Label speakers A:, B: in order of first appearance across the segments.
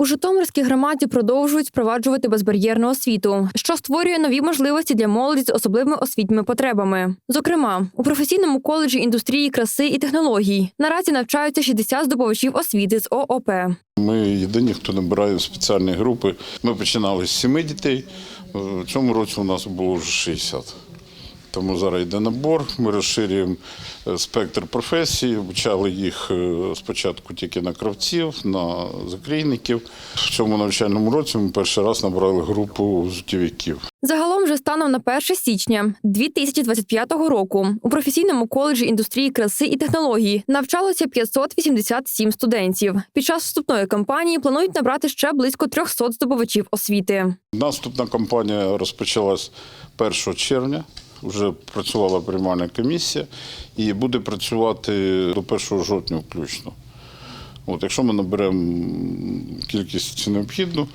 A: У Житомирській громаді продовжують впроваджувати безбар'єрну освіту, що створює нові можливості для молоді з особливими освітніми потребами. Зокрема, у професійному коледжі індустрії краси і технологій наразі навчаються 60 здобувачів освіти з ООП.
B: Ми єдині, хто набирає спеціальні групи. Ми починали з семи дітей. В цьому році у нас було вже 60. Тому зараз йде набор. Ми розширюємо е, спектр професій. Обучали їх е, спочатку тільки на кравців, на закрійників. В цьому навчальному році ми перший раз набрали групу взуттєвиків.
A: Загалом вже станом на 1 січня 2025 року у професійному коледжі індустрії краси і технологій навчалося 587 студентів. Під час вступної кампанії планують набрати ще близько 300 здобувачів освіти.
B: Наступна кампанія розпочалась 1 червня. Вже працювала приймальна комісія і буде працювати до 1 жовтня включно. От, якщо ми наберемо кількість необхідну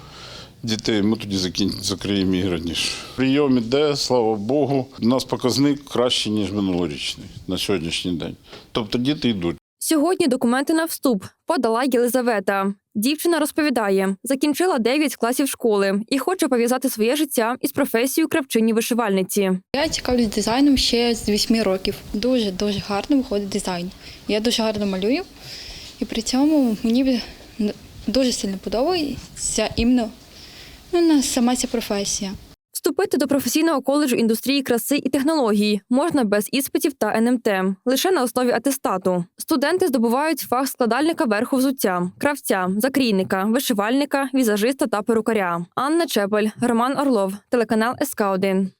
B: дітей, ми тоді закриємо їх раніше. Прийом іде, слава Богу. У нас показник кращий, ніж минулорічний на сьогоднішній день. Тобто діти йдуть.
A: Сьогодні документи на вступ подала Єлизавета. Дівчина розповідає, закінчила 9 класів школи і хоче пов'язати своє життя із професією кравчині вишивальниці.
C: Я цікавлюсь дизайном ще з 8 років. Дуже дуже гарно виходить дизайн. Я дуже гарно малюю, і при цьому мені дуже сильно подобається іменно ну, сама ця професія.
A: Вступити до професійного коледжу індустрії краси і технологій можна без іспитів та НМТ, лише на основі атестату. Студенти здобувають фах складальника верху взуття, кравця, закрійника, вишивальника, візажиста та перукаря. Анна Чепель, Роман Орлов, телеканал СК 1